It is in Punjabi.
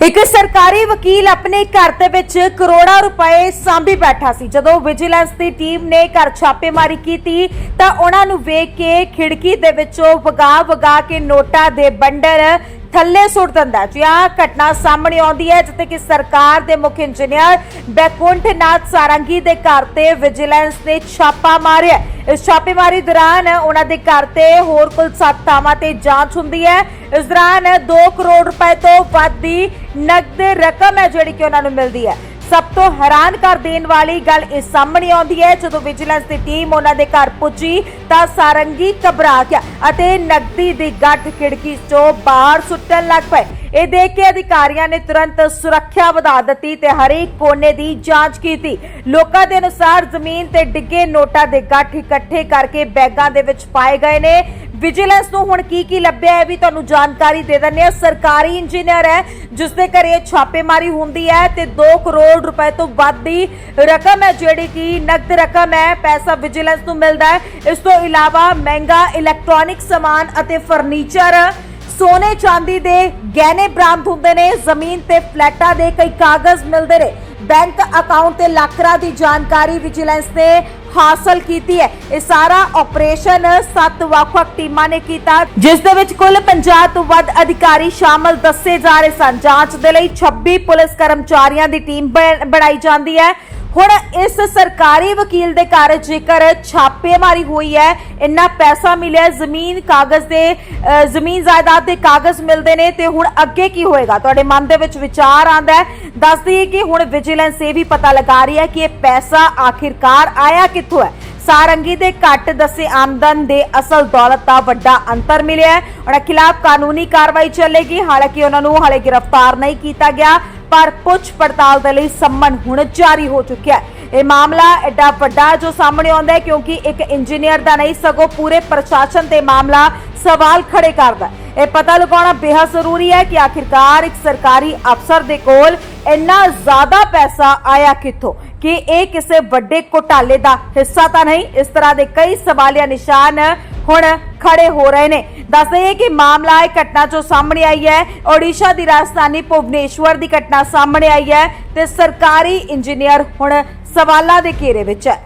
ਇੱਕ ਸਰਕਾਰੀ ਵਕੀਲ ਆਪਣੇ ਘਰ ਦੇ ਵਿੱਚ ਕਰੋੜਾਂ ਰੁਪਏ ਸਾਂਭੀ ਬੈਠਾ ਸੀ। ਜਦੋਂ ਵਿਜੀਲੈਂਸ ਦੀ ਟੀਮ ਨੇ ਘਰ ਛਾਪੇਮਾਰੀ ਕੀਤੀ, ਤਾਂ ਉਹਨਾਂ ਨੂੰ ਵੇਖ ਕੇ ਖਿੜਕੀ ਦੇ ਵਿੱਚੋਂ ਵਗਾ ਵਗਾ ਕੇ ਨੋਟਾਂ ਦੇ ਬੰਡਲ ਥੱਲੇ ਸੁੱਟ ਦਿੰਦਾ ਜੀ ਆਹ ਘਟਨਾ ਸਾਹਮਣੇ ਆਉਂਦੀ ਹੈ, ਜਿੱਥੇ ਕਿ ਸਰਕਾਰ ਦੇ ਮੁੱਖ ਇੰਜੀਨੀਅਰ ਬੈਕੁੰਠ ਨਾਥ ਸਾਰੰਗੀ ਦੇ ਘਰ ਤੇ ਵਿਜੀਲੈਂਸ ਨੇ ਛਾਪਾ ਮਾਰਿਆ ਇਸ ਛਾਪੇਮਾਰੀ ਦੌਰਾਨ ਉਹਨਾਂ ਦੇ ਘਰ ਤੇ ਹੋਰ ਕੁੱਲ 7 ਥਾਵਾਂ ਤੇ ਜਾਂਚ ਹੁੰਦੀ ਹੈ। ਇਸ ਦੌਰਾਨ 2 ਕਰੋੜ ਰੁਪਏ ਤੋਂ ਵੱਧ ਦੀ ਨਕਦ ਰਕਮ ਹੈ, ਜਿਹੜੀ ਕਿ ਉਹਨਾਂ ਨੂੰ ਮਿਲਦੀ ਹੈ। ਸਭ ਤੋਂ ਹੈਰਾਨ ਕਰ ਦੇਣ ਵਾਲੀ ਗੱਲ ਇਹ ਸਾਹਮਣੇ ਆਉਂਦੀ ਹੈ। ਜਦੋਂ ਵਿਜੀਲੈਂਸ ਦੀ ਟੀਮ ਉਹਨਾਂ ਦੇ ਘਰ ਪੁੱਜੀ ਤਾਂ ਸਾਰੰਗੀ ਘਬਰਾ ਗਿਆ ਅਤੇ ਨਕਦੀ ਦੀ ਗੱਠ ਖਿੜਕੀ ਤੋਂ ਬਾਹਰ ਸੁੱਟਣ ਲੱਗ ਪਏ। ਇਹ ਦੇਖ ਕੇ ਅਧਿਕਾਰੀਆਂ ਨੇ ਤੁਰੰਤ ਸੁਰੱਖਿਆ ਵਧਾ ਦਿੱਤੀ ਤੇ ਹਰੇਕ ਕੋਨੇ ਦੀ ਜਾਂਚ ਕੀਤੀ। ਲੋਕਾਂ ਦੇ ਅਨੁਸਾਰ ਜ਼ਮੀਨ ਤੇ ਡਿੱਗੇ ਨੋਟਾਂ ਦੇ ਗੱਠ ਇਕੱਠੇ ਕਰਕੇ ਬੈਗਾਂ ਦੇ ਵਿੱਚ ਪਾਏ ਗਏ ਨੇ। ਵਿਜੀਲੈਂਸ ਨੂੰ ਹੁਣ ਕੀ ਕੀ ਲੱਭਿਆ ਹੈ ਵੀ ਤੁਹਾਨੂੰ ਜਾਣਕਾਰੀ ਦੇ ਦਿੰਦੇ ਆ ਸਰਕਾਰੀ ਇੰਜੀਨੀਅਰ ਹੈ ਜਿਸ ਦੇ ਘਰੇ ਛਾਪੇਮਾਰੀ ਹੁੰਦੀ ਹੈ ਤੇ 2 ਕਰੋੜ ਰੁਪਏ ਤੋਂ ਵੱਧ ਦੀ ਰਕਮ ਹੈ, ਜਿਹੜੀ ਕਿ ਨਕਦ ਰਕਮ ਹੈ, ਪੈਸਾ ਵਿਜੀਲੈਂਸ ਨੂੰ ਮਿਲਦਾ ਹੈ। ਇਸ ਤੋਂ ਇਲਾਵਾ ਮਹਿੰਗਾ ਇਲੈਕਟ੍ਰੋਨਿਕ ਸਮਾਨ ਅਤੇ ਫਰਨੀਚਰ, ਸੋਨੇ ਚਾਂਦੀ ਦੇ ਗਹਿਣੇ ਬਰਾਮਦ ਹੁੰਦੇ ਨੇ, ਜ਼ਮੀਨ ਤੇ ਫਲੈਟਾਂ ਦੇ ਕਈ ਕਾਗਜ਼ ਮਿਲਦੇ ਨੇ। ਬੈਂਕ ਅਕਾਊਂਟ ਤੇ ਲੱਖਾਂ ਦੀ ਜਾਣਕਾਰੀ ਵਿਜੀਲੈਂਸ ਨੇ ਹਾਸਲ ਕੀਤੀ ਹੈ। ਇਹ ਸਾਰਾ ਆਪਰੇਸ਼ਨ ਸੱਤ ਵੱਖ-ਵੱਖ ਟੀਮਾਂ ਨੇ ਕੀਤਾ। ਜਿਸ ਦੇ ਵਿੱਚ ਕੁੱਲ 50 ਤੋਂ ਵੱਧ ਅਧਿਕਾਰੀ ਸ਼ਾਮਲ ਦੱਸੇ ਜਾ ਰਹੇ ਸਨ। ਜਾਂਚ ਦੇ ਲਈ 26 ਪੁਲਿਸ ਕਰਮਚਾਰੀਆਂ ਦੀ ਟੀਮ ਬਣਾਈ ਜਾਂਦੀ ਹੈ। ਹੁਣ ਇਸ ਸਰਕਾਰੀ ਵਕੀਲ ਦੇ ਘਰ ਜੇਕਰ ਛਾਪੇਮਾਰੀ ਹੋਈ ਹੈ, ਇੰਨਾ ਪੈਸਾ ਮਿਲਿਆ, ਜ਼ਮੀਨ ਕਾਗਜ਼ ਦੇ ਜ਼ਮੀਨ ਜਾਇਦਾਦ ਦੇ ਕਾਗਜ਼ ਮਿਲਦੇ ਨੇ, ਤੇ ਹੁਣ ਅੱਗੇ ਕੀ ਹੋਏਗਾ? ਤੁਹਾਡੇ ਮਨ ਦੇ ਵਿੱਚ ਵਿਚਾਰ ਆਂਦਾ ਹੈ। ਦੱਸ ਦਈਏ ਕਿ ਹੁਣ ਵਿਜੀਲੈਂਸ ਇਹ ਵੀ ਪਤਾ ਲਗਾ ਰਹੀ ਹੈ ਕਿ ਇਹ ਪੈਸਾ ਆਖਿਰਕਾਰ ਆਇਆ ਕਿੱਥੋਂ ਹੈ? ਸਾਰੰਗੀ ਦੇ ਘੱਟ ਦੱਸੇ ਆਮਦਨ ਦੇ ਅਸਲ ਦੌਲਤ ਦਾ ਵੱਡਾ ਅੰਤਰ ਮਿਲਿਆ ਹੈ। ਉਹਨਾਂ ਖਿਲਾਫ ਕਾਨੂੰਨੀ ਕਾਰਵਾਈ ਚੱਲੇਗੀ। ਹਾਲਾਂਕਿ ਉਹਨਾਂ ਨੂੰ ਹਾਲੇ ਗ੍ਰਿਫਤਾਰ ਨਹੀਂ ਕੀਤਾ ਗਿਆ, ਪਰ ਪੁੱਛ ਪੜਤਾਲ ਦੇ ਲਈ ਸੰਮਨ ਹੁਣ ਜਾਰੀ ਹੋ ਚੁੱਕਿਆ ਹੈ। ਇਹ ਮਾਮਲਾ ਐਡਾ ਵੱਡਾ ਜੋ ਸਾਹਮਣੇ ਆਉਂਦਾ ਹੈ, ਕਿਉਂਕਿ ਇੱਕ ਇੰਜੀਨੀਅਰ ਦਾ ਨਹੀਂ, ਸਗੋਂ ਪੂਰੇ ਪ੍ਰਸ਼ਾਸਨ ਤੇ ਮਾਮਲਾ ਸਵਾਲ ਖੜੇ ਕਰਦਾ ਹੈ। ਇਹ ਪਤਾ ਲਗਾਉਣਾ ਬੇहद ਜ਼ਰੂਰੀ ਹੈ ਕਿ ਆਖਿਰਕਾਰ ਇੱਕ ਸਰਕਾਰੀ ਅਫਸਰ ਦੇ ਕੋਲ ਇੰਨਾ ਜ਼ਿਆਦਾ ਪੈਸਾ ਆਇਆ ਕਿੱਥੋਂ? ਕਿ ਇਹ ਕਿਸੇ ਵੱਡੇ ਘੁਟਾਲੇ ਦਾ ਹਿੱਸਾ ਤਾਂ ਨਹੀਂ, ਇਸ ਤਰ੍ਹਾਂ ਦੇ ਕਈ ਸਵਾਲੀਆ ਨਿਸ਼ਾਨ ਹੁਣ ਖੜੇ ਹੋ ਰਹੇ ਨੇ। ਦੱਸ ਦਈਏ ਕਿ ਮਾਮਲਾ ਇਹ ਘਟਨਾ ਜੋ ਸਾਹਮਣੇ ਆਈ ਹੈ, ਓਡੀਸ਼ਾ ਦੀ ਰਾਜਧਾਨੀ ਭੁਵਨੇਸ਼ਵਰ ਦੀ ਘਟਨਾ ਸਾਹਮਣੇ ਆਈ ਹੈ ਤੇ ਸਰਕਾਰੀ ਇੰਜੀਨੀਅਰ ਹੁਣ ਸਵਾਲਾਂ ਦੇ ਘੇਰੇ ਵਿੱਚ ਹੈ।